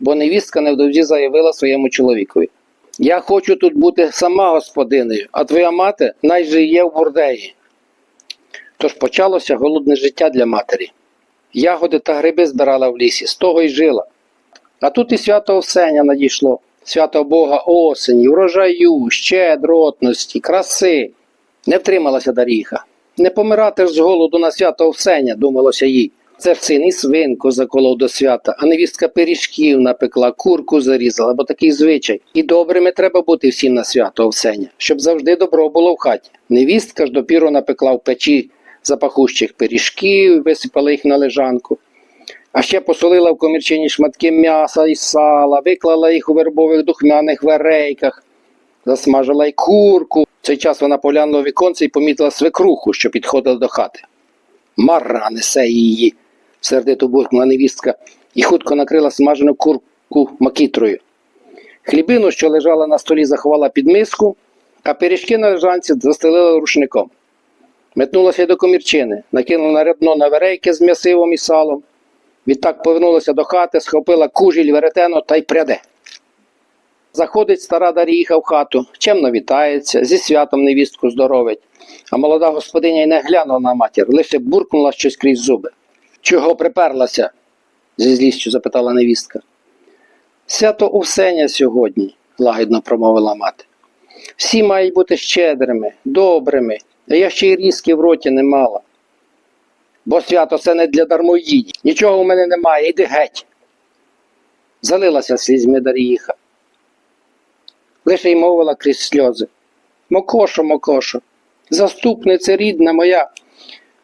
бо невістка невдовзі заявила своєму чоловікові. Я хочу тут бути сама господинею, а твоя мати найже є в бурдеї. Тож почалося голодне життя для матері. Ягоди та гриби збирала в лісі, з того й жила. А тут і свято Овсеня надійшло, свято Бога осені, врожаю, щедротності, краси. Не втрималася Даріха. Не помирати ж з голоду на свято Овсеня, думалося їй. Це син і свинку заколов до свята, а невістка пиріжків напекла, курку зарізала, бо такий звичай. І добрими треба бути всім на свято Овсеня, щоб завжди добро було в хаті. Невістка ж допіру напекла в печі запахущих пиріжків, висипала їх на лежанку. А ще посолила в комірчині шматки м'яса і сала, виклала їх у вербових духмяних верейках, засмажила й курку. В цей час вона поглянула віконце і помітила свекруху, що підходила до хати. Мара несе її, сердито буркнула невістка і хутко накрила смажену курку макітрою. Хлібину, що лежала на столі, заховала під миску, а пиріжки на лежанці застелила рушником. Метнулася до комірчини, накинула на рядно на верейки з м'ясивом і салом. Відтак повернулася до хати, схопила кужіль, веретено та й пряде. Заходить стара Даріха в хату, чемно вітається, зі святом невістку здоровить. А молода господиня й не глянула на матір, лише буркнула щось крізь зуби. Чого приперлася? зі злістю запитала невістка. Свято Овсеня сьогодні, лагідно промовила мати. Всі мають бути щедрими, добрими, а я ще й різки в роті не мала. Бо свято це не для дармоїдів. Нічого у мене немає, іди геть. Залилася слізьми Даріїха. Лише й мовила крізь сльози. Мокошо, Мокошо, заступниця рідна моя.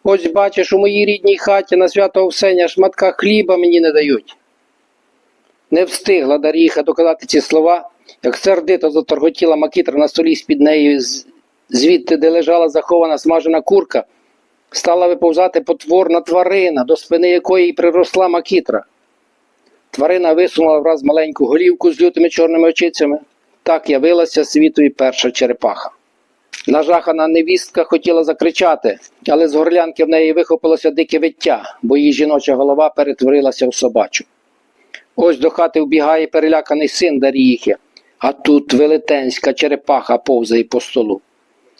Ось бачиш, у моїй рідній хаті на свято Овсеня шматка хліба мені не дають. Не встигла Даріха доказати ці слова, як сердито заторготіла макітра на столі з-під неї, з- звідти, де лежала захована смажена курка, стала виповзати потворна тварина, до спини якої приросла макітра. Тварина висунула враз маленьку голівку з лютими чорними очицями. Так явилася світові перша черепаха. Нажахана невістка хотіла закричати, але з горлянки в неї вихопилося дике виття, бо її жіноча голова перетворилася в собачу. Ось до хати вбігає переляканий син Даріїхи, а тут велетенська черепаха повзає по столу.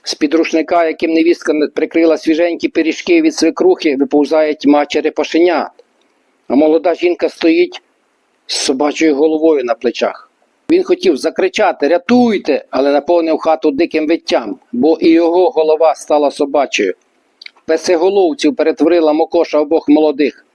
З під рушника, яким невістка не- прикрила свіженькі пиріжки від свекрухи, виповзає тьма черепашенят. А молода жінка стоїть з собачою головою на плечах. Він хотів закричати Рятуйте, але наповнив хату диким виттям, бо і його голова стала собачою. В песиголовців перетворила мокоша обох молодих.